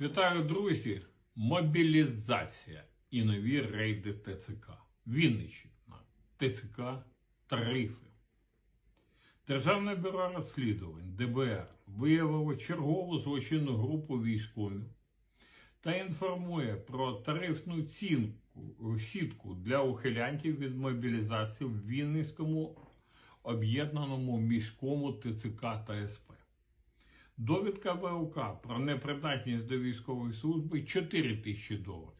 Вітаю, друзі! Мобілізація і нові рейди ТЦК. Вінниччина, ТЦК, тарифи. Державне бюро розслідувань ДБР виявило чергову злочинну групу військових та інформує про тарифну цінку, сітку для ухилянтів від мобілізації в Вінницькому об'єднаному міському ТЦК та СП. Довідка ВЛК про непридатність до військової служби 4 тисячі доларів.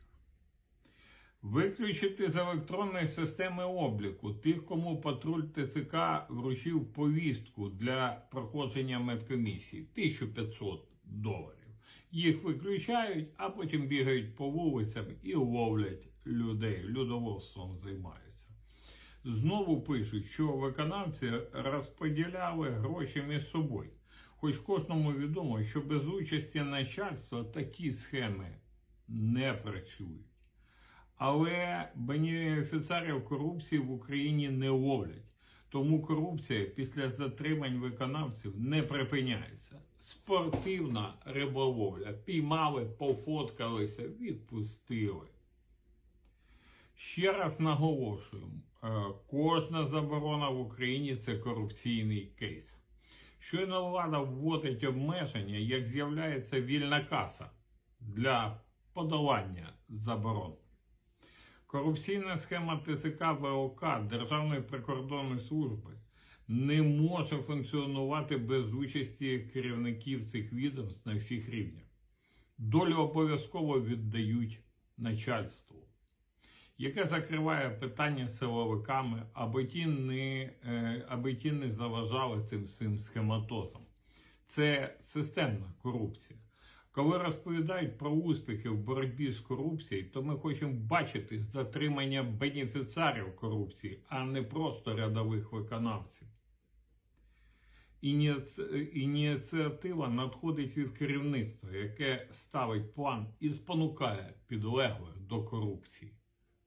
Виключити з електронної системи обліку тих, кому патруль ТЦК вручив повістку для проходження медкомісії 1500 доларів. Їх виключають, а потім бігають по вулицям і ловлять людей, людоводством займаються. Знову пишуть, що виконавці розподіляли гроші між собою. Хоч кожному відомо, що без участі начальства такі схеми не працюють. Але бенефіціарів корупції в Україні не ловлять. Тому корупція після затримань виконавців не припиняється. Спортивна риболовля. Піймали, пофоткалися, відпустили. Ще раз наголошую, е, кожна заборона в Україні це корупційний кейс. Щойно влада вводить обмеження, як з'являється вільна каса для подолання заборон. Корупційна схема ТЦК ВОК Державної прикордонної служби не може функціонувати без участі керівників цих відомств на всіх рівнях. Долю обов'язково віддають начальству, яке закриває питання силовиками, аби ті не, е, аби ті не заважали цим всім схематозам. Це системна корупція. Коли розповідають про успіхи в боротьбі з корупцією, то ми хочемо бачити затримання бенефіціарів корупції, а не просто рядових виконавців. Ініціатива надходить від керівництва, яке ставить план і спонукає підлеглих до корупції.